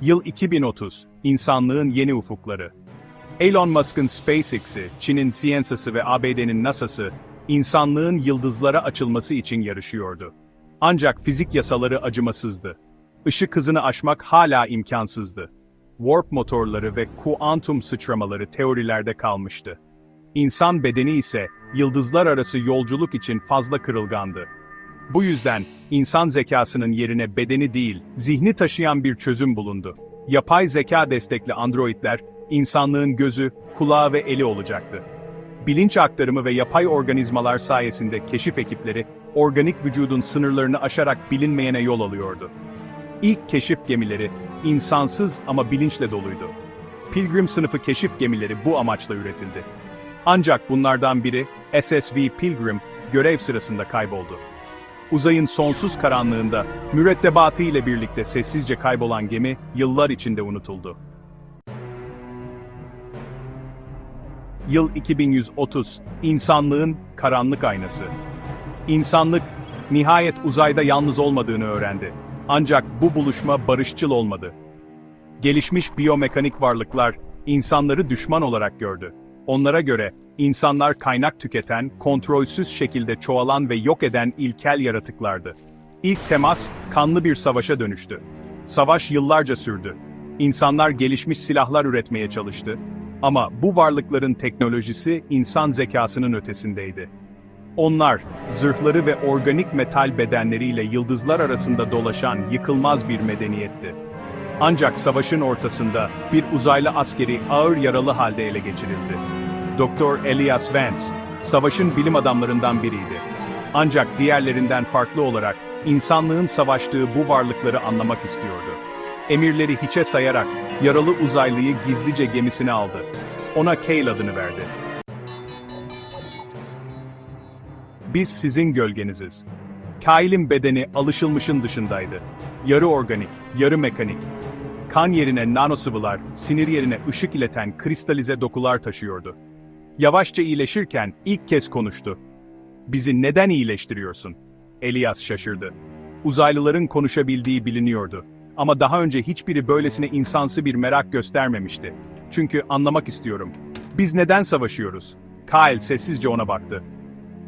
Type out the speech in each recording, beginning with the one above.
Yıl 2030, insanlığın yeni ufukları. Elon Musk'ın SpaceX'i, Çin'in Science'sı ve ABD'nin NASA'sı, insanlığın yıldızlara açılması için yarışıyordu. Ancak fizik yasaları acımasızdı. Işık hızını aşmak hala imkansızdı. Warp motorları ve kuantum sıçramaları teorilerde kalmıştı. İnsan bedeni ise yıldızlar arası yolculuk için fazla kırılgandı. Bu yüzden insan zekasının yerine bedeni değil, zihni taşıyan bir çözüm bulundu. Yapay zeka destekli androidler, insanlığın gözü, kulağı ve eli olacaktı. Bilinç aktarımı ve yapay organizmalar sayesinde keşif ekipleri, organik vücudun sınırlarını aşarak bilinmeyene yol alıyordu. İlk keşif gemileri, insansız ama bilinçle doluydu. Pilgrim sınıfı keşif gemileri bu amaçla üretildi. Ancak bunlardan biri, SSV Pilgrim, görev sırasında kayboldu. Uzayın sonsuz karanlığında, mürettebatı ile birlikte sessizce kaybolan gemi, yıllar içinde unutuldu. Yıl 2130, insanlığın karanlık aynası. İnsanlık, nihayet uzayda yalnız olmadığını öğrendi. Ancak bu buluşma barışçıl olmadı. Gelişmiş biyomekanik varlıklar, insanları düşman olarak gördü. Onlara göre, insanlar kaynak tüketen, kontrolsüz şekilde çoğalan ve yok eden ilkel yaratıklardı. İlk temas, kanlı bir savaşa dönüştü. Savaş yıllarca sürdü. İnsanlar gelişmiş silahlar üretmeye çalıştı. Ama bu varlıkların teknolojisi insan zekasının ötesindeydi. Onlar, zırhları ve organik metal bedenleriyle yıldızlar arasında dolaşan yıkılmaz bir medeniyetti. Ancak savaşın ortasında bir uzaylı askeri ağır yaralı halde ele geçirildi. Doktor Elias Vance, savaşın bilim adamlarından biriydi. Ancak diğerlerinden farklı olarak insanlığın savaştığı bu varlıkları anlamak istiyordu. Emirleri hiçe sayarak yaralı uzaylıyı gizlice gemisine aldı. Ona Kale adını verdi. Biz sizin gölgeniziz. Kyle'in bedeni alışılmışın dışındaydı. Yarı organik, yarı mekanik. Kan yerine nanosıvılar, sinir yerine ışık ileten kristalize dokular taşıyordu. Yavaşça iyileşirken ilk kez konuştu. Bizi neden iyileştiriyorsun? Elias şaşırdı. Uzaylıların konuşabildiği biliniyordu. Ama daha önce hiçbiri böylesine insansı bir merak göstermemişti. Çünkü anlamak istiyorum. Biz neden savaşıyoruz? Kyle sessizce ona baktı.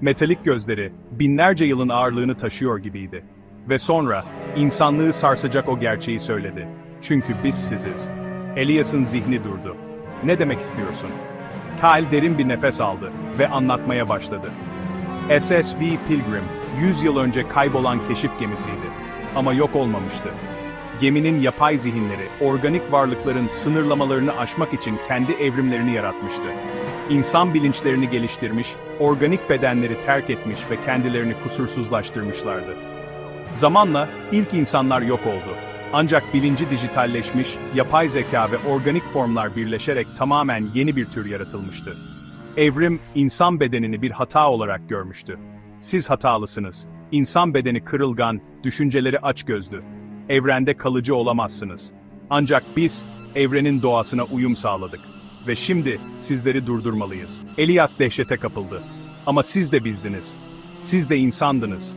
Metalik gözleri, binlerce yılın ağırlığını taşıyor gibiydi. Ve sonra, insanlığı sarsacak o gerçeği söyledi. Çünkü biz siziz. Elias'ın zihni durdu. Ne demek istiyorsun? Kyle derin bir nefes aldı ve anlatmaya başladı. SSV Pilgrim, 100 yıl önce kaybolan keşif gemisiydi. Ama yok olmamıştı. Geminin yapay zihinleri, organik varlıkların sınırlamalarını aşmak için kendi evrimlerini yaratmıştı. İnsan bilinçlerini geliştirmiş, organik bedenleri terk etmiş ve kendilerini kusursuzlaştırmışlardı. Zamanla ilk insanlar yok oldu. Ancak bilinci dijitalleşmiş, yapay zeka ve organik formlar birleşerek tamamen yeni bir tür yaratılmıştı. Evrim, insan bedenini bir hata olarak görmüştü. Siz hatalısınız. İnsan bedeni kırılgan, düşünceleri açgözlü. Evrende kalıcı olamazsınız. Ancak biz, evrenin doğasına uyum sağladık. Ve şimdi, sizleri durdurmalıyız. Elias dehşete kapıldı. Ama siz de bizdiniz. Siz de insandınız.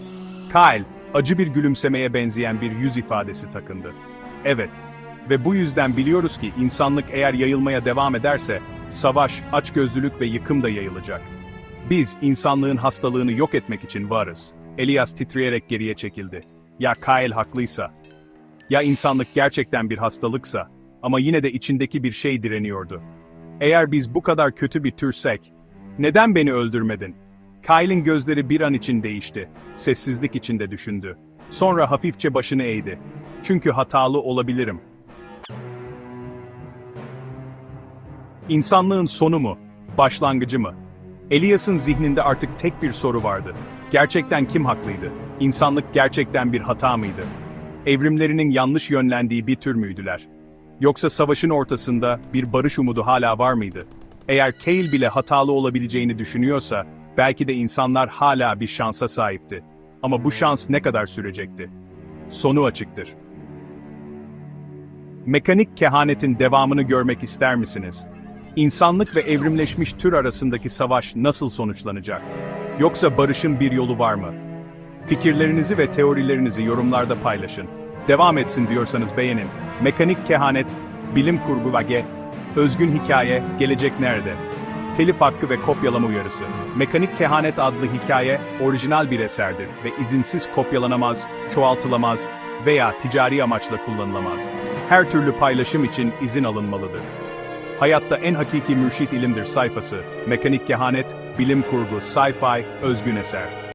Kyle, acı bir gülümsemeye benzeyen bir yüz ifadesi takındı. Evet. Ve bu yüzden biliyoruz ki insanlık eğer yayılmaya devam ederse, savaş, açgözlülük ve yıkım da yayılacak. Biz insanlığın hastalığını yok etmek için varız. Elias titreyerek geriye çekildi. Ya Kyle haklıysa? Ya insanlık gerçekten bir hastalıksa? Ama yine de içindeki bir şey direniyordu. Eğer biz bu kadar kötü bir türsek, neden beni öldürmedin? Kyle'in gözleri bir an için değişti. Sessizlik içinde düşündü. Sonra hafifçe başını eğdi. Çünkü hatalı olabilirim. İnsanlığın sonu mu? Başlangıcı mı? Elias'ın zihninde artık tek bir soru vardı. Gerçekten kim haklıydı? İnsanlık gerçekten bir hata mıydı? Evrimlerinin yanlış yönlendiği bir tür müydüler? Yoksa savaşın ortasında bir barış umudu hala var mıydı? Eğer Kale bile hatalı olabileceğini düşünüyorsa, belki de insanlar hala bir şansa sahipti. Ama bu şans ne kadar sürecekti? Sonu açıktır. Mekanik kehanetin devamını görmek ister misiniz? İnsanlık ve evrimleşmiş tür arasındaki savaş nasıl sonuçlanacak? Yoksa barışın bir yolu var mı? Fikirlerinizi ve teorilerinizi yorumlarda paylaşın. Devam etsin diyorsanız beğenin. Mekanik kehanet, bilim kurgu vage, özgün hikaye, gelecek nerede? Telif hakkı ve kopyalama uyarısı. Mekanik Kehanet adlı hikaye orijinal bir eserdir ve izinsiz kopyalanamaz, çoğaltılamaz veya ticari amaçla kullanılamaz. Her türlü paylaşım için izin alınmalıdır. Hayatta en hakiki mürşit ilimdir sayfası. Mekanik Kehanet, bilim kurgu, sci-fi, özgün eser.